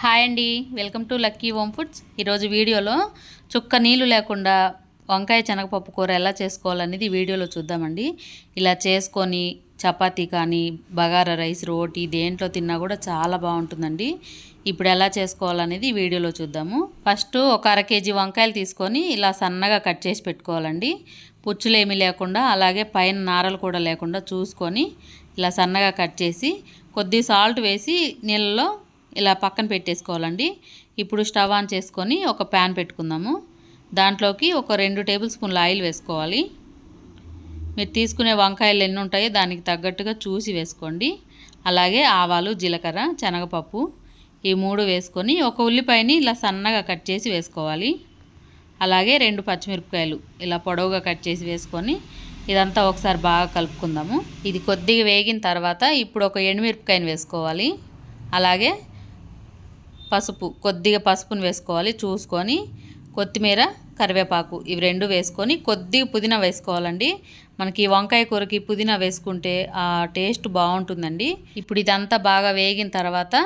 Hi అండి. Welcome to Lucky Home Foods. ఈరోజు వీడియోలో చుక్క నీళ్ళు లేకుండా వంకాయ శనగపప్పు కూర ఎలా చేసుకోవాలనేది వీడియోలో చూద్దామండి. ఇలా చేసుకొని చపాతీ కానీ బగారా రైస్ రోటీ దేంట్లో తిన్నా కూడా చాలా బాగుంటుందండి. ఇప్పుడు ఎలా చేసుకోవాలనేది వీడియోలో చూద్దాము. ఫస్ట్ ఒక అర కేజీ వంకాయలు తీసుకొని ఇలా సన్నగా కట్ చేసి పెట్టుకోవాలండి. పుచ్చులేమీ లేకుండా అలాగే పైన నారలు కూడా లేకుండా చూసుకొని ఇలా సన్నగా కట్ చేసి కొద్ది సాల్ట్ వేసి నీళ్ళలో ఇలా పక్కన పెట్టేసుకోవాలండి. ఇప్పుడు స్టవ్ ఆన్ చేసుకొని ఒక ప్యాన్ పెట్టుకుందాము. దాంట్లోకి ఒక రెండు టేబుల్ స్పూన్ల ఆయిల్ వేసుకోవాలి. మీరు తీసుకునే వంకాయలు ఎన్ని ఉంటాయో దానికి తగ్గట్టుగా చూసి వేసుకోండి. అలాగే ఆవాలు జీలకర్ర శనగపప్పు ఈ మూడు వేసుకొని ఒక ఉల్లిపాయని ఇలా సన్నగా కట్ చేసి వేసుకోవాలి. అలాగే రెండు పచ్చిమిరపకాయలు ఇలా పొడవుగా కట్ చేసి వేసుకొని ఇదంతా ఒకసారి బాగా కలుపుకుందాము. ఇది కొద్దిగా వేగిన తర్వాత ఇప్పుడు ఒక ఎండుమిరపకాయని వేసుకోవాలి. అలాగే పసుపు కొద్దిగా పసుపును వేసుకోవాలి. చూసుకొని కొత్తిమీర కరివేపాకు ఇవి రెండు వేసుకొని కొద్దిగా పుదీనా వేసుకోవాలండి. మనకి వంకాయ కూరకి పుదీనా వేసుకుంటే ఆ టేస్ట్ బాగుంటుందండి. ఇప్పుడు ఇదంతా బాగా వేగిన తర్వాత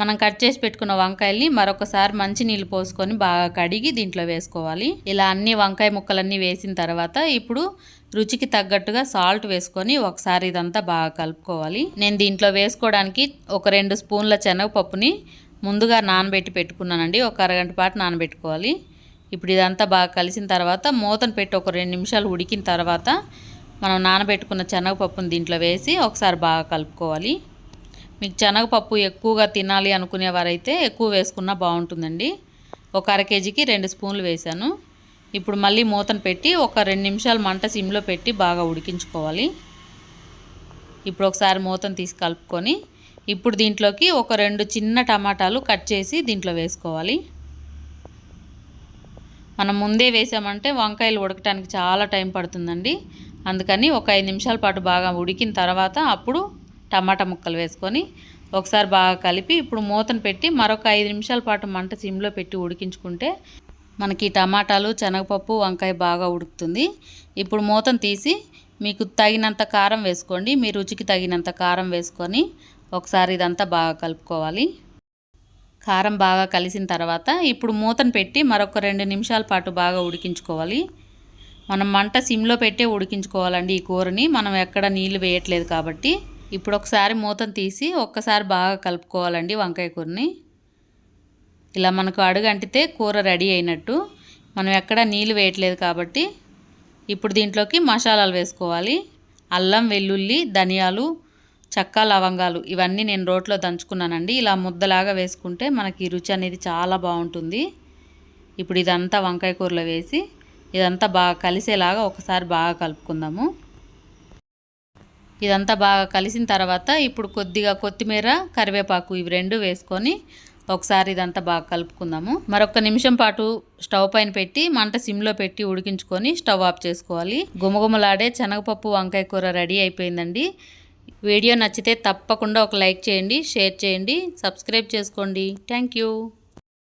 మనం కట్ చేసి పెట్టుకున్న వంకాయల్ని మరొకసారి మంచి నీళ్ళు పోసుకొని బాగా కడిగి దీంట్లో వేసుకోవాలి. ఇలా అన్ని వంకాయ ముక్కలన్నీ వేసిన తర్వాత ఇప్పుడు రుచికి తగ్గట్టుగా సాల్ట్ వేసుకొని ఒకసారి ఇదంతా బాగా కలుపుకోవాలి. నేను దీంట్లో వేసుకోవడానికి ఒక రెండు స్పూన్ల శనగపప్పుని ముందుగా నానబెట్టి పెట్టుకున్నానండి. ఒక అరగంట పాటు నానబెట్టుకోవాలి. ఇప్పుడు ఇదంతా బాగా కలిసిన తర్వాత మూతను పెట్టి ఒక రెండు నిమిషాలు ఉడికిన తర్వాత మనం నానబెట్టుకున్న శనగపప్పును దీంట్లో వేసి ఒకసారి బాగా కలుపుకోవాలి. మీకు శనగపప్పు ఎక్కువగా తినాలి అనుకునేవారైతే ఎక్కువ వేసుకున్నా బాగుంటుందండి. ఒక అర కేజీకి రెండు స్పూన్లు వేసాను ఇప్పుడు మళ్ళీ మూతను పెట్టి ఒక రెండు నిమిషాలు మంట సిమ్లో పెట్టి బాగా ఉడికించుకోవాలి. ఇప్పుడు ఒకసారి మూతను తీసి కలుపుకొని ఇప్పుడు దీంట్లోకి ఒక రెండు చిన్న టమాటాలు కట్ చేసి దీంట్లో వేసుకోవాలి. మనం ముందే వేసామంటే వంకాయలు ఉడకటానికి చాలా టైం పడుతుందండి. అందుకని ఒక ఐదు నిమిషాల పాటు బాగా ఉడికిన తర్వాత అప్పుడు టమాటా ముక్కలు వేసుకొని ఒకసారి బాగా కలిపి ఇప్పుడు మూతను పెట్టి మరొక ఐదు నిమిషాల పాటు మంట సిమ్లో పెట్టి ఉడికించుకుంటే మనకి టమాటాలు శనగపప్పు వంకాయ బాగా ఉడుకుతుంది. ఇప్పుడు మూతను తీసి మీకు తగినంత కారం వేసుకోండి. మీ రుచికి తగినంత కారం వేసుకొని ఒకసారి ఇదంతా బాగా కలుపుకోవాలి. కారం బాగా కలిసిన తర్వాత ఇప్పుడు మూతను పెట్టి మరొక రెండు నిమిషాల పాటు బాగా ఉడికించుకోవాలి. మనం మంట సిమ్లో పెట్టే ఉడికించుకోవాలండి ఈ కూరని. మనం ఎక్కడ నీళ్ళు వేయట్లేదు కాబట్టి. ఇప్పుడు ఒకసారి మూతను తీసి ఒక్కసారి బాగా కలుపుకోవాలండి వంకాయ కూరని. ఇలా మనకు అడుగు అంటితే కూర రెడీ అయినట్టు. మనం ఎక్కడ నీళ్ళు వేయట్లేదు కాబట్టి. ఇప్పుడు దీంట్లోకి మసాలాలు వేసుకోవాలి. అల్లం వెల్లుల్లి ధనియాలు చక్కా లవంగాలు ఇవన్నీ నేను రోట్లో దంచుకున్నానండి. ఇలా ముద్దలాగా వేసుకుంటే మనకి రుచి అనేది చాలా బాగుంటుంది. ఇప్పుడు ఇదంతా వంకాయ కూరలో వేసి ఇదంతా బాగా కలిసేలాగా ఒకసారి బాగా కలుపుకుందాము. ఇదంతా బాగా కలిసిన తర్వాత ఇప్పుడు కొద్దిగా కొత్తిమీర కరివేపాకు ఇవి రెండు వేసుకొని ఒకసారి ఇదంతా బాగా కలుపుకుందాము. మరొక నిమిషం పాటు స్టవ్ పైన పెట్టి మంట సిమ్లో పెట్టి ఉడికించుకొని స్టవ్ ఆఫ్ చేసుకోవాలి. గుమగుమలాడే శనగపప్పు వంకాయ కూర రెడీ అయిపోయిందండి. వీడియో నచ్చితే తప్పకుండా ఒక లైక్ చేయండి షేర్ చేయండి సబ్స్క్రైబ్ చేసుకోండి. Thank you